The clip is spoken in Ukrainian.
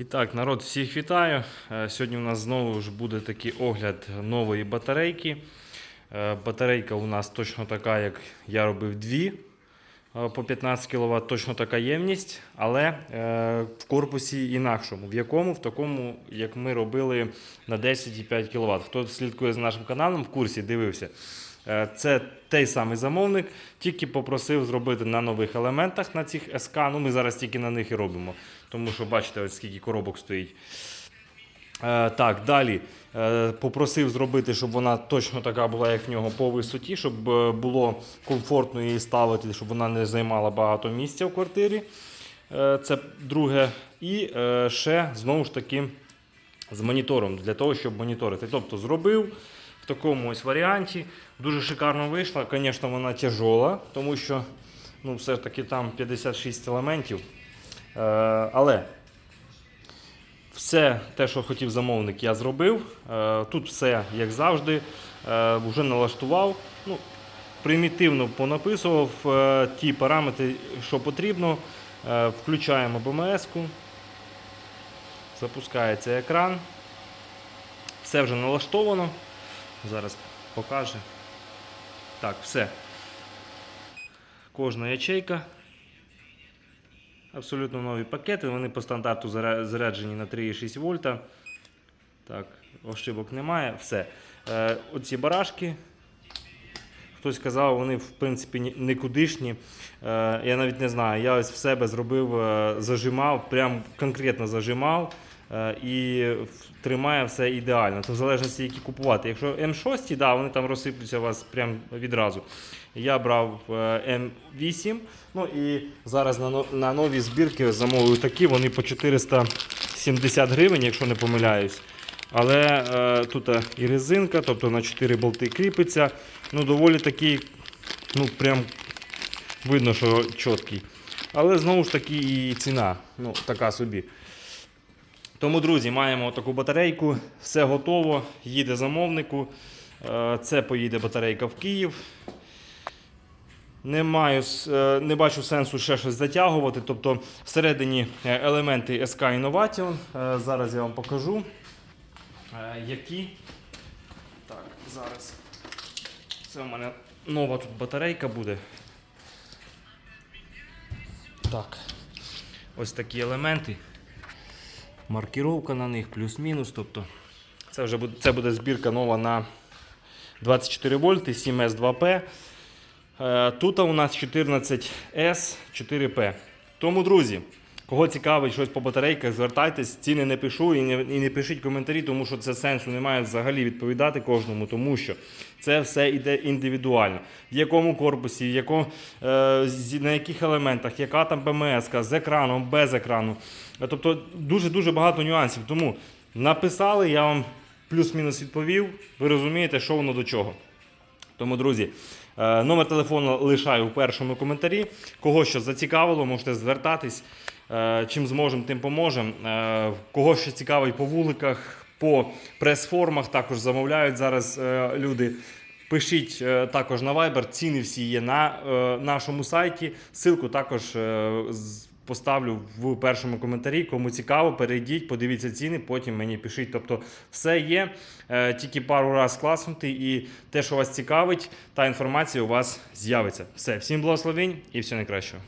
І так, народ, всіх вітаю. Е, Сьогодні у нас знову ж буде такий огляд нової батарейки. Е, Батарейка у нас точно така, як я робив дві е, по 15 кВт, точно така ємність, але в корпусі інакшому. В якому? В такому, як ми робили на 10,5 кВт. Хто слідкує за нашим каналом, в курсі дивився. Е, Це той самий замовник, тільки попросив зробити на нових елементах на цих СК. Ну, ми зараз тільки на них і робимо, тому що бачите, ось скільки коробок стоїть. Е, так, далі е, попросив зробити, щоб вона точно така була, як в нього по висоті, щоб було комфортно її ставити, щоб вона не займала багато місця в квартирі. Це друге. І ще знову ж таки з монітором, для того, щоб моніторити. Тобто зробив такому ось варіанті. Дуже шикарно вийшла. Звісно, вона тяжола, тому що ну, все ж таки там 56 елементів. Е, але все те, що хотів замовник, я зробив. Е, Тут все як завжди. Е, Вже налаштував. Ну, примітивно понаписував е, ті параметри, що потрібно. Е, Включаємо БМС-ку. Запускається екран. Все вже налаштовано. Зараз покаже. Так, все. Кожна ячейка. Абсолютно нові пакети. Вони по стандарту заряджені на 3,6 вольта. Так, ошибок немає. Все. Е, оці барашки. Хтось казав, вони в принципі ні- никудишні. Е, я навіть не знаю. Я ось в себе зробив, е, зажимав, прям конкретно зажимав. Е, І тримає все ідеально. То в залежності, які купувати. Якщо М6, да, вони там розсиплються у вас прям відразу. Я брав е, М8. Ну і зараз на, на нові збірки замовив такі, вони по 470 гривень, якщо не помиляюсь. Але е, тут е, і резинка, тобто на 4 болти кріпиться. Ну, доволі такий, ну прям видно, що чіткий. Але знову ж таки і ціна, ну, така собі. Тому, друзі, маємо таку батарейку, все готово, їде замовнику. Е, Це поїде батарейка в Київ. Не, маю, е, не бачу сенсу ще щось затягувати. Тобто всередині е, елементи SK Innovation. Зараз я вам покажу. Які. Так, зараз. Це у мене нова тут батарейка буде. Так. Ось такі елементи. Маркіровка на них плюс-мінус. Тобто це вже буде, це буде збірка нова на 24 вольти, 7S2P. Е, Тут у нас 14S 4P. Тому, друзі, кого цікавить щось по батарейках, звертайтесь, ціни не пишу і не, і не пишіть коментарі, тому що це сенсу немає взагалі відповідати кожному, тому що це все йде індивідуально. В якому корпусі, в яко, е, на яких елементах, яка там БМС, з екраном, без екрану. Е, Тобто дуже-дуже багато нюансів. Тому написали, я вам плюс-мінус відповів. Ви розумієте, що воно до чого. Тому, друзі, номер телефону лишаю в першому коментарі. Кого що зацікавило, можете звертатись. Е, Чим зможемо, тим поможемо. Е, Кого що цікавить по вуликах, по прес-формах, також замовляють зараз е, люди. Пишіть е, також на Viber, ціни всі є на е, нашому сайті. Силку також е, поставлю в першому коментарі. Кому цікаво, перейдіть, подивіться ціни, потім мені пишіть. Тобто все є, е, тільки пару раз класнути, і те, що вас цікавить, та інформація у вас з'явиться. Все, всім благословень і всього найкращого.